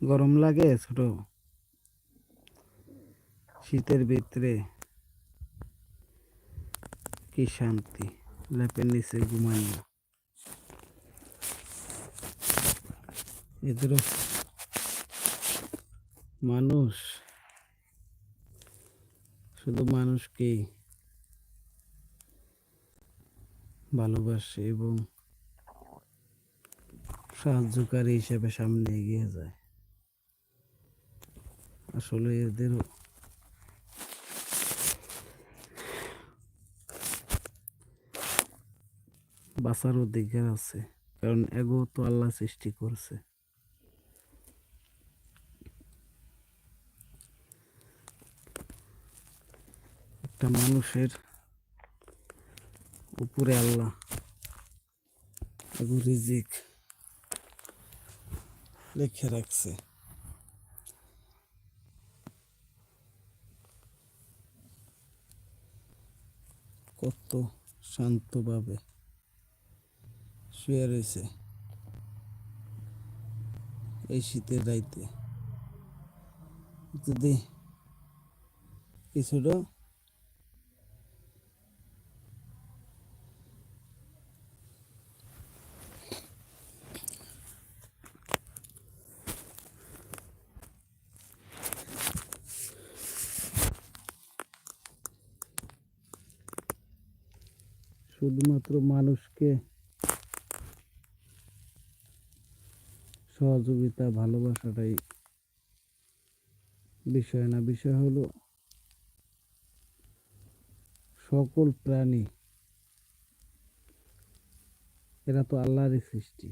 গরম লাগে ছোট শীতের ভিতরে কি শান্তি ল্যাপের নিচে ঘুমাইয়া এদেরও মানুষ শুধু মানুষকেই ভালোবাসে এবং সাহায্যকারী হিসেবে সামনে এগিয়ে যায়। আসলে এদেরও বাঁচার অধিকার আছে, কারণ এগো তো আল্লাহ সৃষ্টি করছে। একটা মানুষের উপরে আল্লাহ। এগো রিজিক। লিখে রাখছে। কত শান্তভাবে শুয়ে রয়েছে এই শীতের রাইতে। যদি কিছুটা শুধুমাত্র মানুষকে সহযোগিতা, ভালোবাসাটাই বিষয় না। বিষয় হলো সকল প্রাণী, এরা তো আল্লাহরই সৃষ্টি।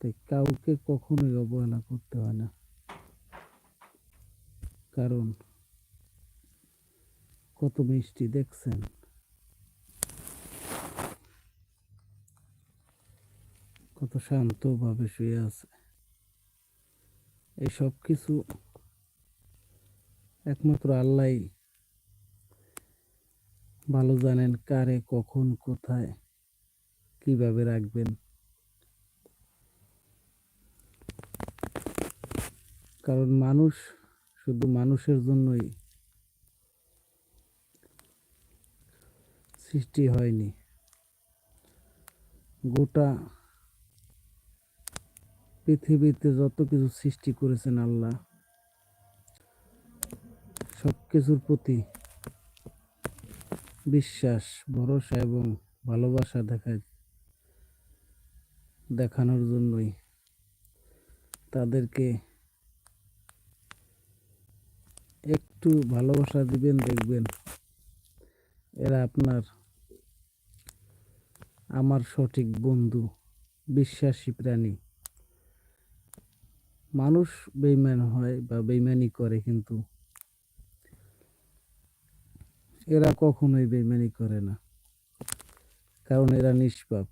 তাই কাউকে কখনোই অবহেলা করতে হয় না। কারণ কত মিষ্টি দেখছেন? কত শান্তভাবে শুয়ে আছে। এই সব কিছু একমাত্র আল্লাহ ভালো জানেন কারে, কখন, কোথায়, কীভাবে রাখবেন। কারণ মানুষ শুধু মানুষের জন্যই সৃষ্টি হয়নি। গোটা পৃথিবীতে যত কিছু সৃষ্টি করেছেন আল্লাহ সব কিছুর প্রতি বিশ্বাস, ভরসা এবং ভালোবাসা দেখায় দেখানোর জন্যই তাদেরকে একটু ভালোবাসা দিবেন, দেখবেন এরা আপনার, আমার সঠিক বন্ধু, বিশ্বাসী প্রাণী। মানুষ বেইমান হয় বা বেইমানি করে কিন্তু এরা কখনোই বেইমানি করে না, কারণ এরা নিষ্পাপ।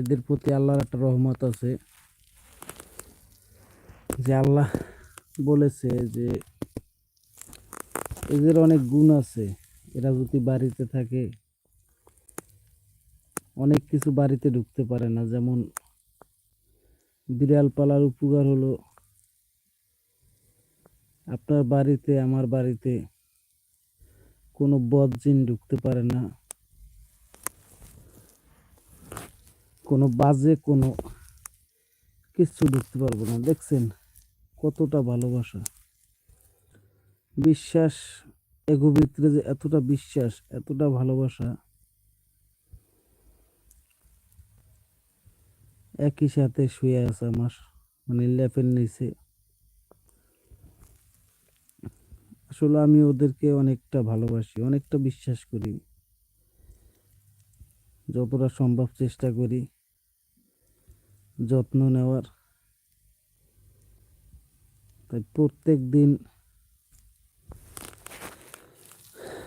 এদের প্রতি আল্লাহর একটা রহমত আছে যে আল্লাহ বলেছে যে এদের অনেক গুণ আছে, এরা যদি বাড়িতে থাকে, অনেক কিছু বাড়িতে ঢুকতে পারে না, যেমন বিড়াল পালার উপকার হলো আপনার বাড়িতে, আমার বাড়িতে কোনো বদজিন ঢুকতে পারে না। কোনো বাজে কোনো কিচ্ছু ঢুকতে পারব না। দেখছেন কতটা ভালোবাসা। বিশ্বাস এগো ভিতরে যে এতটা বিশ্বাস, এতটা ভালোবাসা। একই সাথে শুয়ে আছে আমার মানে ল্যাপের নিচে। আসলে আমি ওদেরকে অনেকটা ভালোবাসি, অনেকটা বিশ্বাস করি। যতটা সম্ভব চেষ্টা করি যত্ন নেওয়ার। তাই প্রত্যেক দিন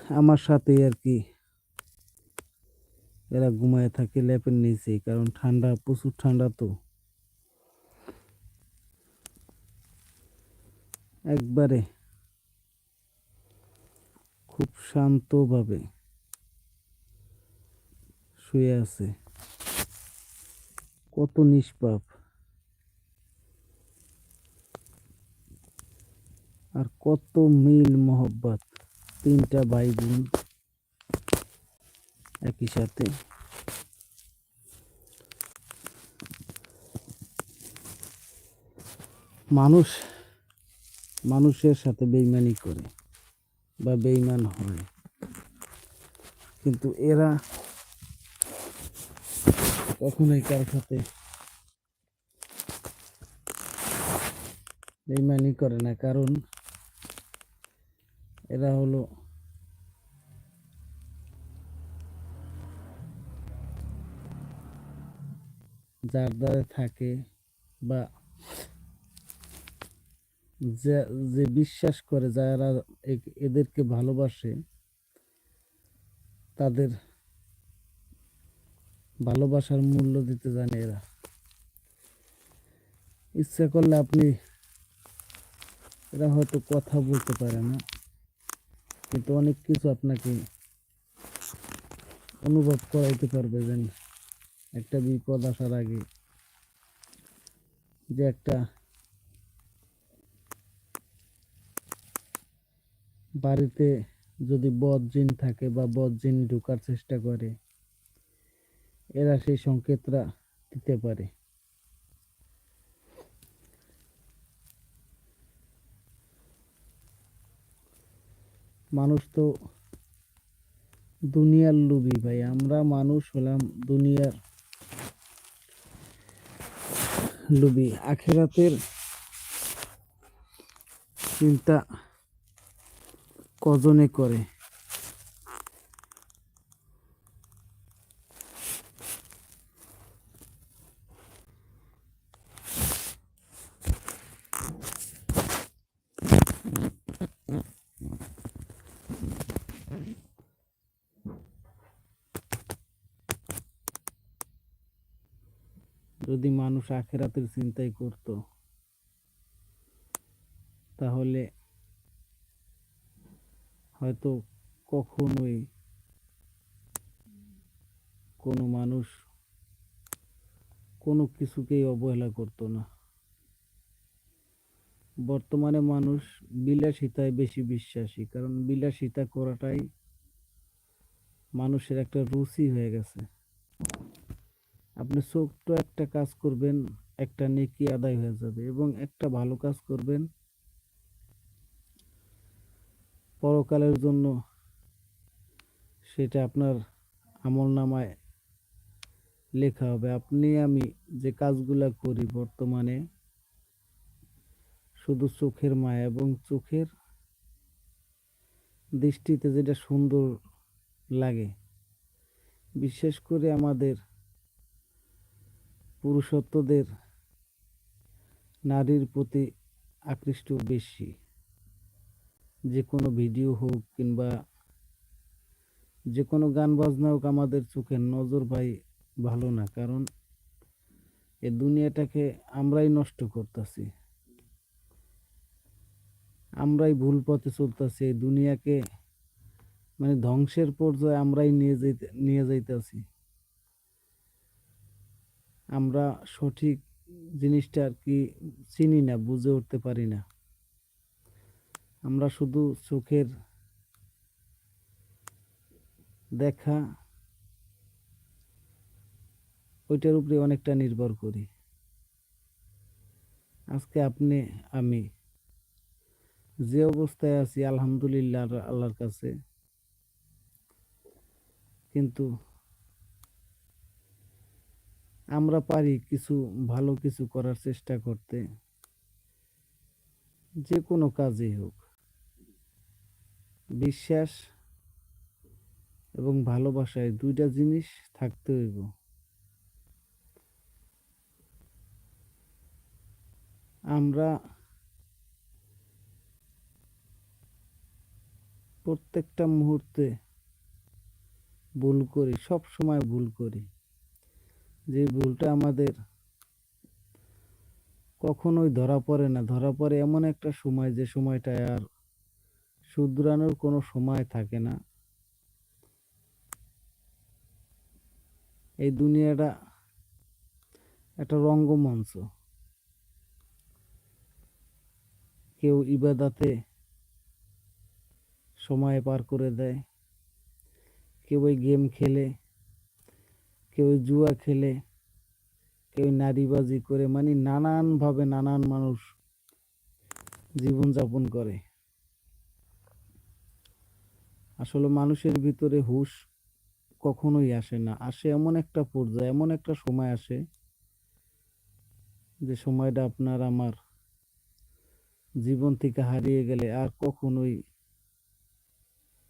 আমার সাথেই আর কি এরা ঘুমায় থাকে ল্যাপের নিচেই কারণ ঠান্ডা, প্রচুর ঠান্ডা তো। একবারে খুব শান্তভাবে শুয়ে আছে। কত নিষ্পাপ। আর কত মিল মোহব্বত। তিনটা ভাই বোন একই সাথে। মানুষ, মানুষের সাথে বেইমানি করে বা বেইমান হয়। কিন্তু এরা কখনোই কার সাথে বেইমানি করে না। কারণ এরা হলো যার থাকে বা যে যে বিশ্বাস করে, যারা এদেরকে ভালোবাসে, তাদের ভালোবাসার মূল্য দিতে জানে এরা। ইচ্ছা করলে আপনি, এরা হয়তো কথা বলতে পারে না, কিন্তু অনেক কিছু আপনাকে অনুভব করাইতে পারবে যেন। একটা বিপদ আসার আগে যে একটা বাড়িতে যদি বদ জিন থাকে বা বদ জিন ঢোকার চেষ্টা করে, এরা সেই সংকেতটা দিতে পারে। মানুষ তো দুনিয়ার লোভী ভাই, আমরা মানুষ হলাম দুনিয়ার লোভী আখেরাতের চিন্তা কজনে করে? যদি মানুষ আখেরাতের চিন্তাই করত, তাহলে হয়তো কখনোই কোনো মানুষ কোনো কিছুকেই অবহেলা করতো না। বর্তমানে মানুষ বিলাসিতায় বেশি বিশ্বাসী, কারণ বিলাসিতা করাটাই মানুষের একটা রুচি হয়ে গেছে। আপনি ছোট্ট একটা কাজ করবেন, একটা নেকি আদায় হয়ে যাবে এবং একটা ভালো কাজ করবেন। পরকালের জন্য সেটা আপনার আমল নামায় লেখা হবে। আপনি, আমি যে কাজগুলা করি বর্তমানে শুধু চোখের মায়া এবং চোখের দৃষ্টিতে যেটা সুন্দর লাগে, বিশেষ করে আমাদের পুরুষত্বদের নারীর প্রতি আকৃষ্ট বেশি। যে কোনো ভিডিও হোক কিংবা যে কোনো গান বাজনা হোক আমাদের চোখের নজর ভাই ভালো না, কারণ এ দুনিয়াটাকে আমরাই নষ্ট করতেছি। আমরাই ভুল পথে চলতেছি, এই দুনিয়াকে মানে ধ্বংসের পর্যায়ে আমরাই নিয়ে যেতে নিয়ে যাইতেছি। আমরা সঠিক জিনিসটা আর কি চিনি না, বুঝে উঠতে পারি না। আমরা শুধু চোখের দেখা, ওইটার উপরে অনেকটা নির্ভর করি। আজকে আপনি, আমি যে অবস্থায় আছি, আলহামদুলিল্লাহ, আল্লাহর কাছে। কিন্তু আমরা পারি কিছু ভালো কিছু করার চেষ্টা করতে। যে কোনো কাজেই হোক। বিশ্বাস এবং ভালোবাসায় দুইটা জিনিস থাকতে হইব। আমরা প্রত্যেকটা মুহূর্তে ভুল করি সব সময় ভুল করি। যে ভুলটা আমাদের কখনোই ধরা পড়ে না। ধরা পড়ে এমন একটা সময় যে সময়টায় আর শুধরানোর কোনো সময় থাকে না। এই দুনিয়াটা একটা রঙ্গমঞ্চ। কেউ ইবাদাতে সময় পার করে দেয়, কেউ ওই গেম খেলে কেউ জুয়া খেলে, কেউ নারীবাজি করে মানে নানানভাবে নানান মানুষ জীবনযাপন করে। আসলে মানুষের ভিতরে হুশ কখনোই আসে না। আসে এমন একটা পর্যায়ে, এমন একটা সময় আসে যে সময়টা আপনার আমার জীবন থেকে হারিয়ে গেলে আর কখনোই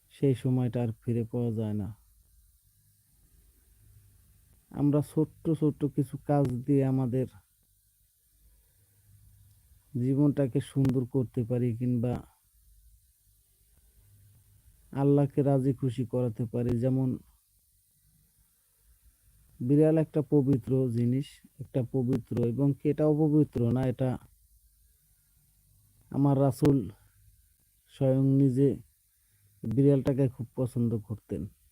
সেই সময়টা আর ফিরে পাওয়া যায় না। আমরা ছোট্ট ছোট্ট কিছু কাজ দিয়ে আমাদের জীবনটাকে সুন্দর করতে পারি কিংবা আল্লাহকে রাজি খুশি করাতে পারি। যেমন বিড়াল একটা পবিত্র জিনিস, একটা পবিত্র এবং কি এটা অপবিত্র না, এটা আমার রাসূল স্বয়ং নিজে বিড়ালটাকে খুব পছন্দ করতেন।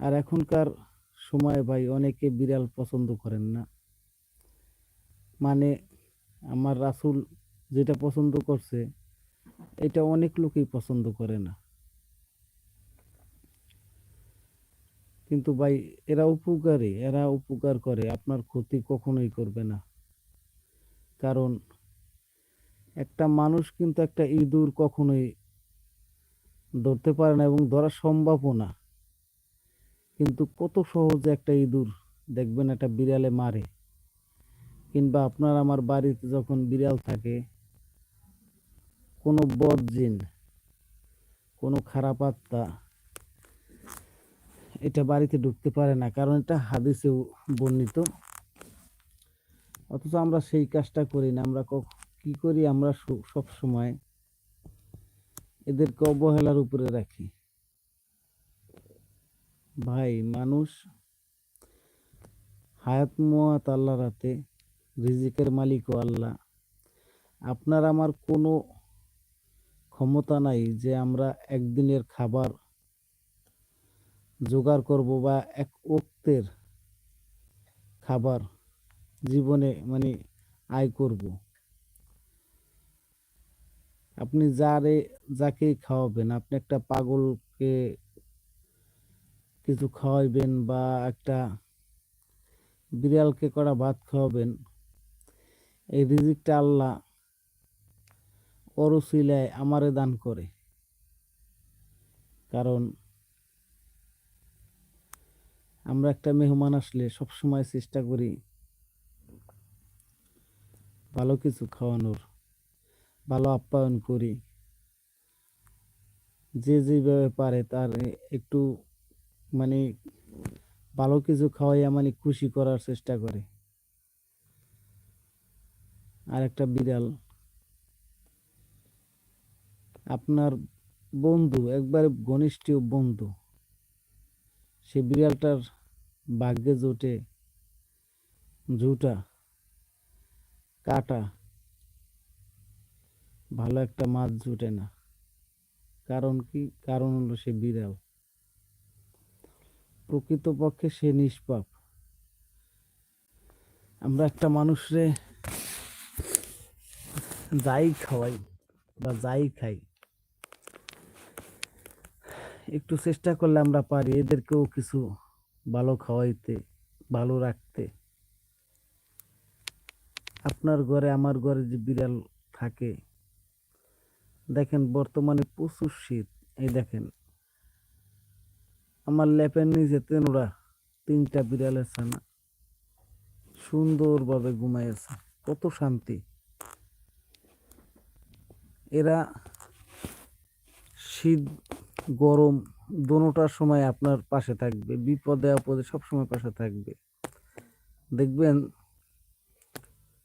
আর এখনকার সময় ভাই অনেকে বিড়াল পছন্দ করেন না। মানে আমার রাসুল যেটা পছন্দ করছে, এটা অনেক লোকই পছন্দ করে না। কিন্তু ভাই, এরা উপকারী, এরা উপকার করে, আপনার ক্ষতি কখনোই করবে না। কারণ একটা মানুষ কিন্তু একটা ইঁদুর কখনোই ধরতে পারে না এবং ধরা সম্ভবও না। কিন্তু কত সহজে একটা ইঁদুর দেখবেন একটা বিড়ালে মারে। কিংবা আপনার আমার বাড়িতে যখন বিড়াল থাকে, কোনো বদজিন কোনো খারাপ আত্মা এটা বাড়িতে ঢুকতে পারে না, কারণ এটা হাদিসেও বর্ণিত। অথচ আমরা সেই কাজটা করি না, আমরা কি করি? আমরা সব সময় এদেরকে অবহেলার উপরে রাখি। ভাই, মানুষ হায়াত মুয়াত আল্লাহর হাতে, রিজিকের মালিকও আল্লাহ। আপনার আমার কোনো ক্ষমতা নাই যে আমরা একদিনের খাবার জোগাড় করব বা এক ওক্তের খাবার জীবনে মানে আয় করব। আপনি যারে, যাকেই খাওয়াবেন, আপনি একটা পাগলকে কিছু খাওয়াইবেন বা একটা বিড়ালকে করা ভাত খাওয়াবেন, এই রিজিকটা আল্লাহ অরুসিলায় আমারে দান করে। কারণ আমরা একটা মেহমান আসলে সবসময় চেষ্টা করি ভালো কিছু খাওয়ানোর, ভালো আপ্যায়ন করি। যে যেভাবে পারে তার একটু মানে ভালো কিছু খাওয়াইয়া মানে খুশি করার চেষ্টা করে। আর একটা বিড়াল। আপনার বন্ধু, একবার ঘনিষ্ঠ বন্ধু, সে বিড়ালটার ভাগ্যে জোটে জুটা কাটা। ভালো একটা মাছ জুটে না। কারণ কি? কারণ হলো সে বিড়াল। প্রকৃতপক্ষে সে নিষ্পাপ। আমরা একটা মানুষরে যাই খাওয়াই বা যাই খাই। একটু চেষ্টা করলে আমরা পারি এদেরকেও কিছু ভালো খাওয়াইতে, ভালো রাখতে। আপনার ঘরে, আমার ঘরে যে বিড়াল থাকে, দেখেন বর্তমানে প্রচুর শীত, এই দেখেন। আমার ল্যাপের নিচে তেনোরা তিনটা বিড়ালের ছানা সুন্দরভাবে ঘুমাইছে কত শান্তি। এরা শীত, গরম দোনোটার সময় আপনার পাশে থাকবে, বিপদে আপদে সব সময় পাশে থাকবে। দেখবেন,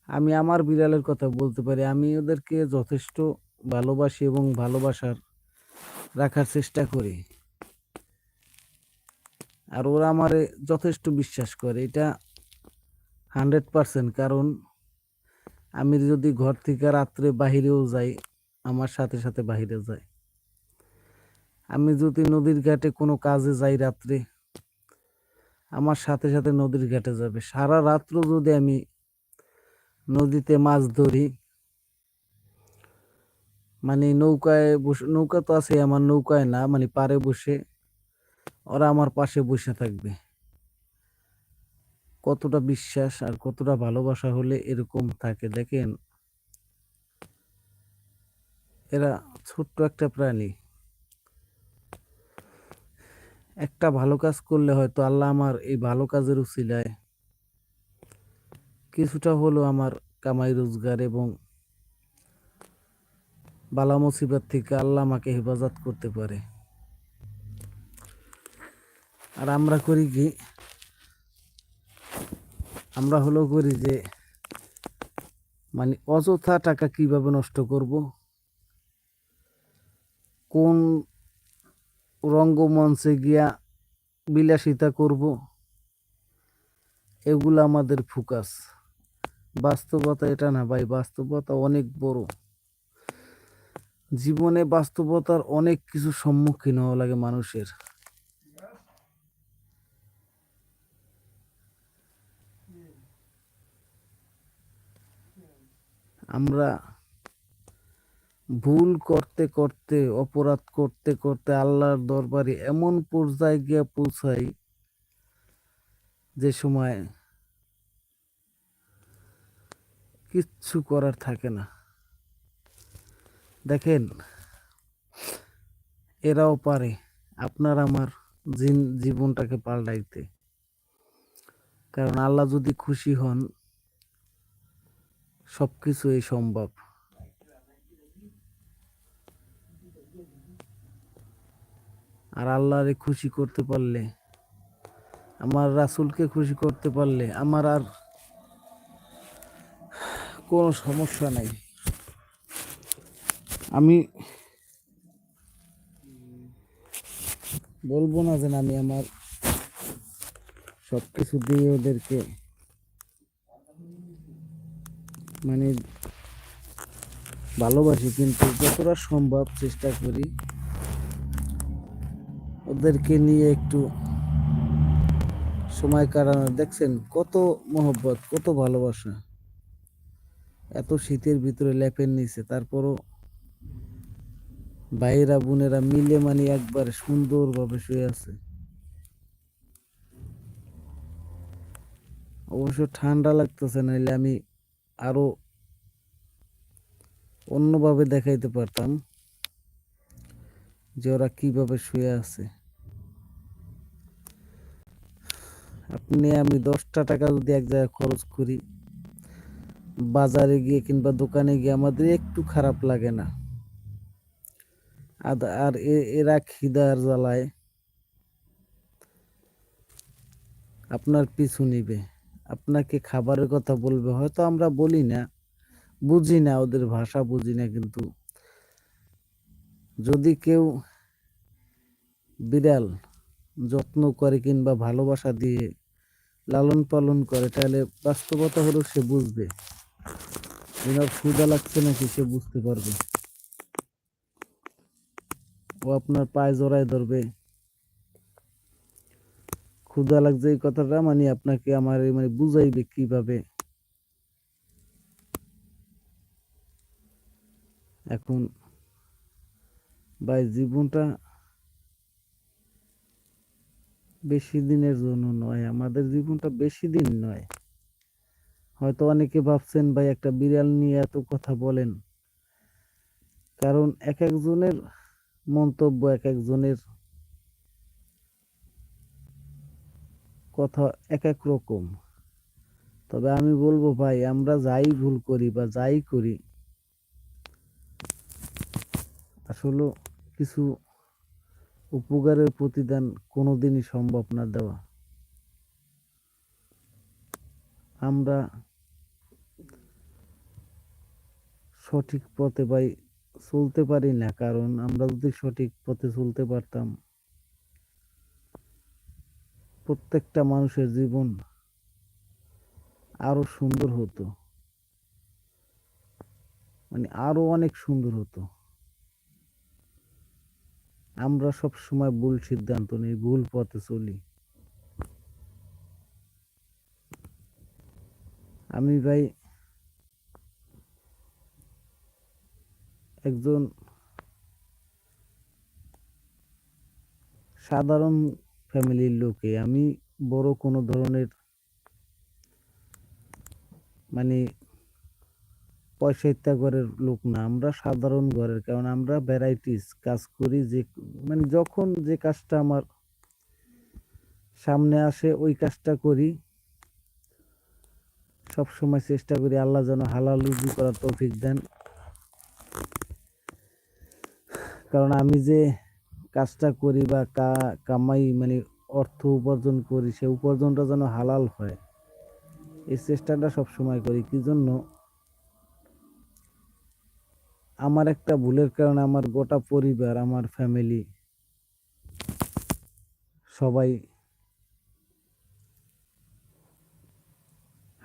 আমি আমার বিড়ালের কথা বলতে পারি, আমি ওদেরকে যথেষ্ট ভালোবাসি এবং ভালোবাসার রাখার চেষ্টা করি। আর ওরা আমারে যথেষ্ট বিশ্বাস করে। এটা হান্ড্রেড পারসেন্ট কারণ আমি যদি ঘর থেকে রাত্রে বাহিরেও যাই, আমার সাথে সাথে বাইরে যায়। আমি যদি নদীর ঘাটে কোনো কাজে যাই রাত্রে, আমার সাথে সাথে নদীর ঘাটে যাবে। সারা রাত্র যদি আমি নদীতে মাছ ধরি মানে নৌকায় বসে, নৌকা তো আছে আমার নৌকায় না মানে পারে বসে ওরা আমার পাশে বসে থাকবে। কতটা বিশ্বাস আর কতটা ভালোবাসা হলে এরকম থাকে দেখেন? এরা ছোট্ট একটা প্রাণী। একটা ভালো কাজ করলে হয়তো আল্লাহ আমার এই ভালো কাজের উচিলায় কিছুটা হলো আমার কামাই রোজগার এবং বালা মুসিবত থেকে আল্লাহ আমাকে হেফাজত করতে পারে। আর আমরা করি কি? আমরা হলো করি যে মানে অযথা টাকা কীভাবে নষ্ট করব? কোন রঙ্গমঞ্চে গিয়া বিলাসিতা করব? এগুলো আমাদের ফোকাস। বাস্তবতা এটা না ভাই, বাস্তবতা অনেক বড়। জীবনে বাস্তবতার অনেক কিছু সম্মুখীন হওয়া লাগে মানুষের। আমরা ভুল করতে করতে, অপরাধ করতে করতে আল্লাহর দরবারে এমন পর্যায়ে গিয়ে পৌঁছাই যে সময় কিচ্ছু করার থাকে না। দেখেন, এরাও পারে, আপনার আমার জীবনটাকে পাল্টাইতে। কারণ আল্লাহ যদি খুশি হন সবকিছুই সম্ভব। আর আল্লাহরে খুশি করতে পারলে, আমার রাসূলকে খুশি করতে পারলে আমার আর কোনো সমস্যা নাই। আমি বলব না যে না আমি আমার সব কিছু দিয়ে ওদেরকে মানে ভালোবাসি, কিন্তু যতটা সম্ভব চেষ্টা করি ওদেরকে নিয়ে একটু সময় কাটানো। দেখছেন কত মহব্বত, কত ভালোবাসা। এত শীতের ভিতরে ল্যাপের নিচে তারপরও ভাইয়েরা, বোনেরা মিলে মানে একবার সুন্দরভাবে শুয়ে আছে। অবশ্য ঠান্ডা লাগতেছে নাহলে আমি আরও অন্যভাবে দেখাইতে পারতাম যে ওরা কীভাবে শুয়ে আছে। আপনি, আমি দশটা টাকা যদি এক জায়গায় খরচ করি, বাজারে গিয়ে কিংবা দোকানে গিয়ে আমাদের একটু খারাপ লাগে না। আর এরা খিদার জ্বালায়। আপনার পিছু নিবে। আপনাকে খাবারের কথা বলবে, হয়তো আমরা বলি না, বুঝি না, ওদের ভাষা বুঝি না কিন্তু। যদি কেউ বিড়াল যত্ন করে কিংবা ভালোবাসা দিয়ে লালন পালন করে, তাহলে বাস্তবতা হলো সে বুঝবে। এনার ক্ষুদা লাগছে নাকি সে বুঝতে পারবে। ও আপনার পায়ে জড়ায় ধরবে। ক্ষুদা লাগছে এই কথাটা মানে আপনাকে আমার মানে বুঝাইবে কীভাবে? এখন ভাই জীবনটা বেশি দিনের জন্য নয়, আমাদের জীবনটা বেশি দিন নয়। হয়তো অনেকে ভাবছেন, ভাই একটা বিড়াল নিয়ে এত কথা বলেন। কারণ এক একজনের মন্তব্য এক একজনের কথা এক এক রকম। তবে আমি বলব ভাই, আমরা যাই ভুল করি বা যাই করি, আসলে কিছু উপকারের প্রতিদান কোনোদিনই সম্ভব না দেওয়া। আমরা সঠিক পথে ভাই চলতে পারি না, কারণ আমরা যদি সঠিক পথে চলতে পারতাম প্রত্যেকটা মানুষের জীবন আরও সুন্দর হতো। মানে আরও অনেক সুন্দর হতো। আমরা সব সময় ভুল সিদ্ধান্ত নিই, ভুল পথে চলি। আমি ভাই একজন সাধারণ ফ্যামিলির লোকে, আমি বড় কোনো ধরনের মানে পয়সা ইত্যা ঘরের লোক না, আমরা সাধারণ ঘরের। কারণ আমরা ভ্যারাইটিস কাজ করি যে মানে যখন যে কাজটা আমার সামনে আসে, ওই কাজটা করি। সব সময় চেষ্টা করি আল্লাহ যেন হালাল রুজি করার তৌফিক দেন। কারণ আমি যে কাজটা করি বা কামাই মানে অর্থ উপার্জন করি, সে উপার্জনটা যেন হালাল হয়। এই চেষ্টাটা সব সময় করি। কি জন্য? আমার একটা ভুলের কারণে আমার গোটা পরিবার, আমার ফ্যামিলি সবাই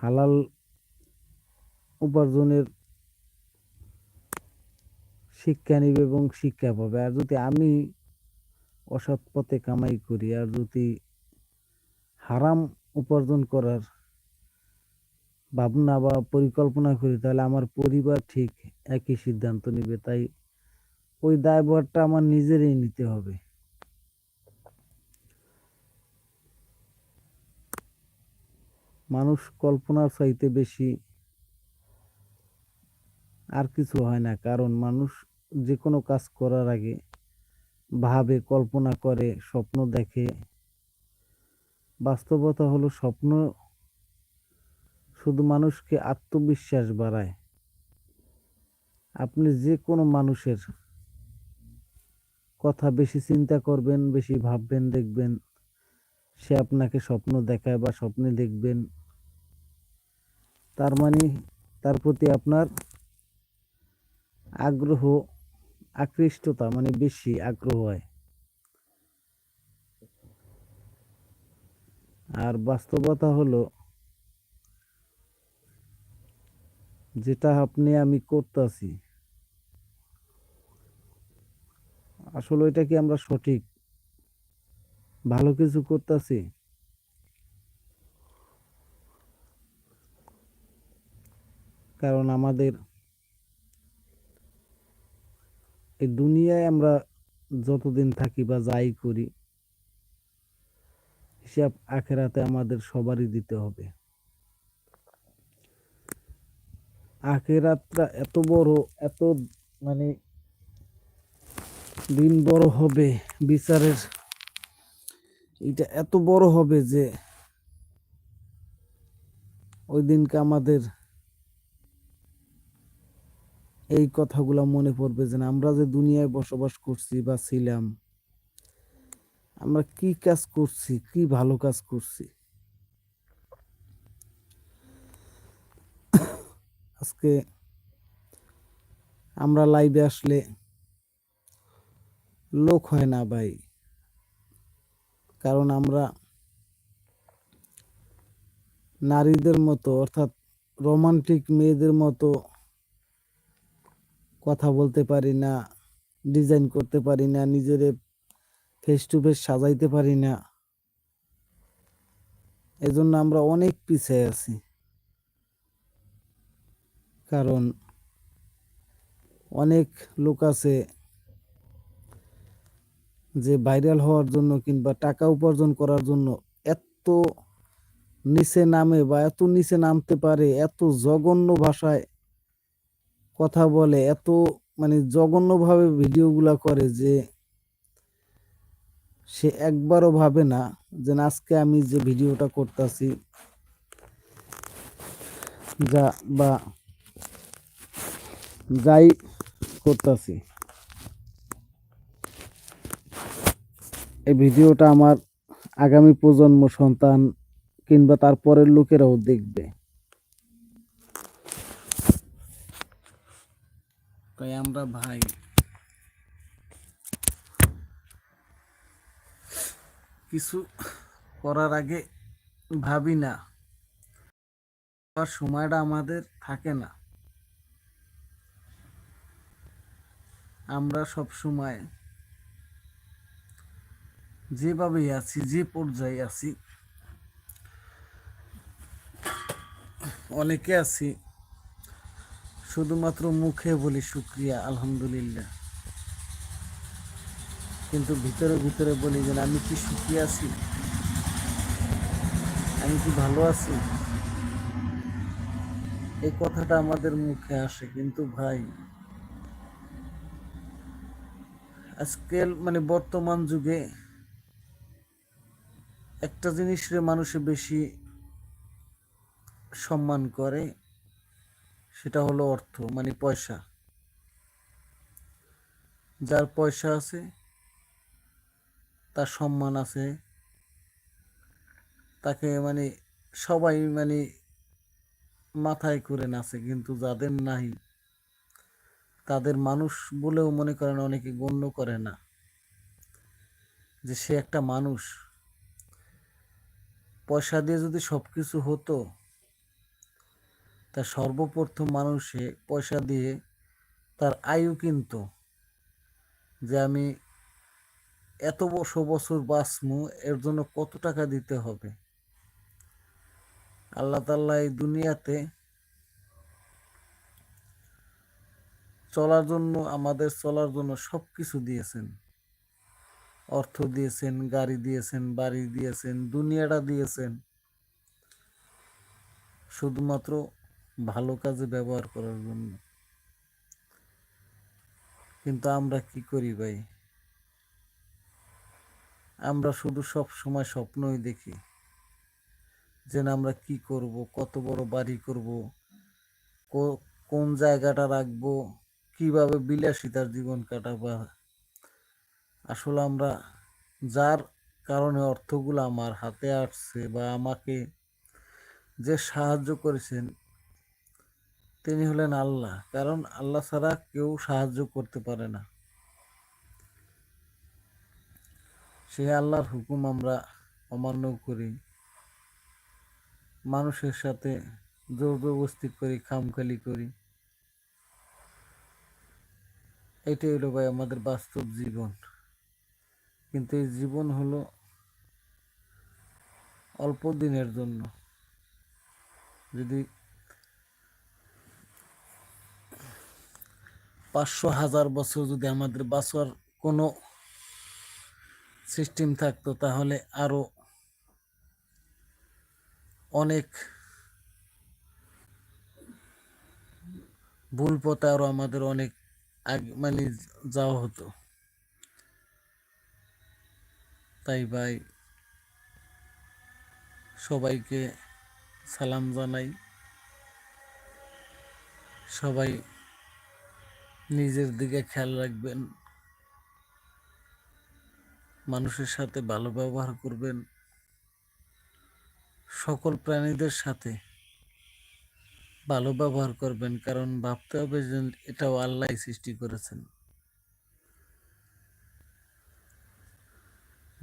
হালাল উপার্জনের শিক্ষা নিবে এবং শিক্ষা পাবে। আর যদি আমি অসৎ পথে কামাই করি আর যদি হারাম উপার্জন করার ভাবনা বা পরিকল্পনা করি, তাহলে আমার পরিবার ঠিক একই সিদ্ধান্ত নেবে। তাই ওই দায়ভারটা আমার নিজেরই নিতে হবে। মানুষ কল্পনার চাইতে বেশি আর কিছু হয় না। কারণ মানুষ যে কোনো কাজ করার আগে ভাবে কল্পনা করে, স্বপ্ন দেখে। বাস্তবতা হলো স্বপ্ন শুধু মানুষকে আত্মবিশ্বাস বাড়ায়। আপনি যে কোনো মানুষের কথা বেশি চিন্তা করবেন, বেশি ভাববেন, দেখবেন সে আপনাকে স্বপ্ন দেখায় বা স্বপ্নে দেখবেন। তার মানে তার প্রতি আপনার আগ্রহ আকৃষ্টতা মানে বেশি আগ্রহ হয়। আর বাস্তবতা হলো, যেটা আপনি, আমি করতেছি। আসলে এটা কি আমরা সঠিক? ভালো কিছু করতেছি? কারণ আমাদের এই দুনিয়ায় আমরা যতদিন থাকি বা যাই করি, হিসাব আখেরাতে আমাদের সবারই দিতে হবে। আখেরাতটা এত বড়, এত মানে দিন বড় হবে, বিচারের এটা এত বড় হবে যে ওই দিনকে আমাদের এই কথাগুলো মনে পড়বে যে আমরা যে দুনিয়ায় বসবাস করছি বা ছিলাম, আমরা কি কাজ করছি, কি ভালো কাজ করছি? আজকে আমরা লাইভে আসলে লোক হয় না ভাই, কারণ আমরা নারীদের মতো, অর্থাৎ রোমান্টিক মেয়েদের মতো কথা বলতে পারি না ডিজাইন করতে পারি না, নিজের ফেস টু ফেস সাজাইতে পারি না। এজন্য আমরা অনেক পিছিয়ে আছি। কারণ অনেক লোক আছে যে ভাইরাল হওয়ার জন্য কিংবা টাকা উপার্জন করার জন্য এত নিচে নামে বা এত নিচে নামতে পারে, এত জঘন্য ভাষায় কথা বলে, এত মানে জঘন্যভাবে ভিডিওগুলা করে যে সে একবারও ভাবে না যে আজকে আমি যে ভিডিওটা করতেছি যা বা যাই করতেছি, এই ভিডিওটা আমার আগামী প্রজন্ম সন্তান কিংবা তার পরের লোকেরাও দেখবে। তাই আমরা ভাই। কিছু করার আগে ভাবি না। সময়টা আমাদের থাকে না। আমরা সব সময় যেভাবেই আছি, যে পর্যায়ে আছি, অনেকে আছি শুধুমাত্র মুখে বলি শুক্রিয়া, আলহামদুলিল্লাহ। কিন্তু ভিতরে ভিতরে বলি যে আমি কি সুখী আছি? আমি কি ভালো আছি? এই কথাটা আমাদের মুখে আসে। কিন্তু ভাই আজকাল মানে বর্তমান যুগে একটা জিনিসরে মানুষে বেশি সম্মান করে। সেটা হলো অর্থ মানে পয়সা। যার পয়সা আছে, তার সম্মান আছে। তাকে মানে সবাই মানে মাথায় করে নাচে, কিন্তু যাদের নাই তাদের মানুষ বলেও মনে করেন অনেকে গণ্য করে না যে সে একটা মানুষ। পয়সা দিয়ে যদি সব কিছু হতো তা সর্বপ্রথম মানুষে পয়সা দিয়ে তার আয়ু কিনতো। যে আমি এত বছর বছর বাঁচমু, এর জন্য কত টাকা দিতে হবে? আল্লাহ তাল্লাহ এই দুনিয়াতে চলার জন্য, আমাদের চলার জন্য সব কিছু দিয়েছেন। অর্থ দিয়েছেন, গাড়ি দিয়েছেন, বাড়ি দিয়েছেন, দুনিয়াটা দিয়েছেন। শুধুমাত্র ভালো কাজে ব্যবহার করার জন্য। কিন্তু আমরা কি করি ভাই? আমরা শুধু সব সময় স্বপ্নই দেখি। যে আমরা কি করব, কত বড় বাড়ি করব কোন জায়গাটা রাখব, কীভাবে বিলাসিতার জীবন কাটাবো। আসলে আমরা যার কারণে অর্থগুলো আমার হাতে আসছে বা আমাকে যে সাহায্য করেছেন তিনি হলেন আল্লাহ। কারণ আল্লাহ ছাড়া কেউ সাহায্য করতে পারে না। সেই আল্লাহর হুকুম আমরা অমান্য করি। মানুষের সাথে জোর করি খামখালি করি। এটাই হলো ভাই আমাদের বাস্তব জীবন। কিন্তু এই জীবন হলো অল্প দিনের জন্য। যদি পাঁচশো হাজার বছর যদি আমাদের বাঁচার কোনো সিস্টেম থাকতো, তাহলে আরও অনেক ভুল পথে আরও আমাদের অনেক আগে মানে যাওয়া হতো। তাই ভাই, সবাইকে সালাম জানাই। সবাই নিজের দিকে খেয়াল রাখবেন। মানুষের সাথে ভালো ব্যবহার করবেন। সকল প্রাণীদের সাথে ভালো ব্যবহার করবেন, কারণ ভাবতে হবে যে এটাও আল্লাহ সৃষ্টি করেছেন।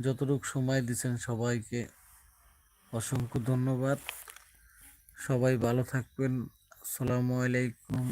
যতটুকু সময় দিচ্ছেন সবাইকে অসংখ্য ধন্যবাদ। সবাই ভালো থাকবেন। আসসালামু আলাইকুম।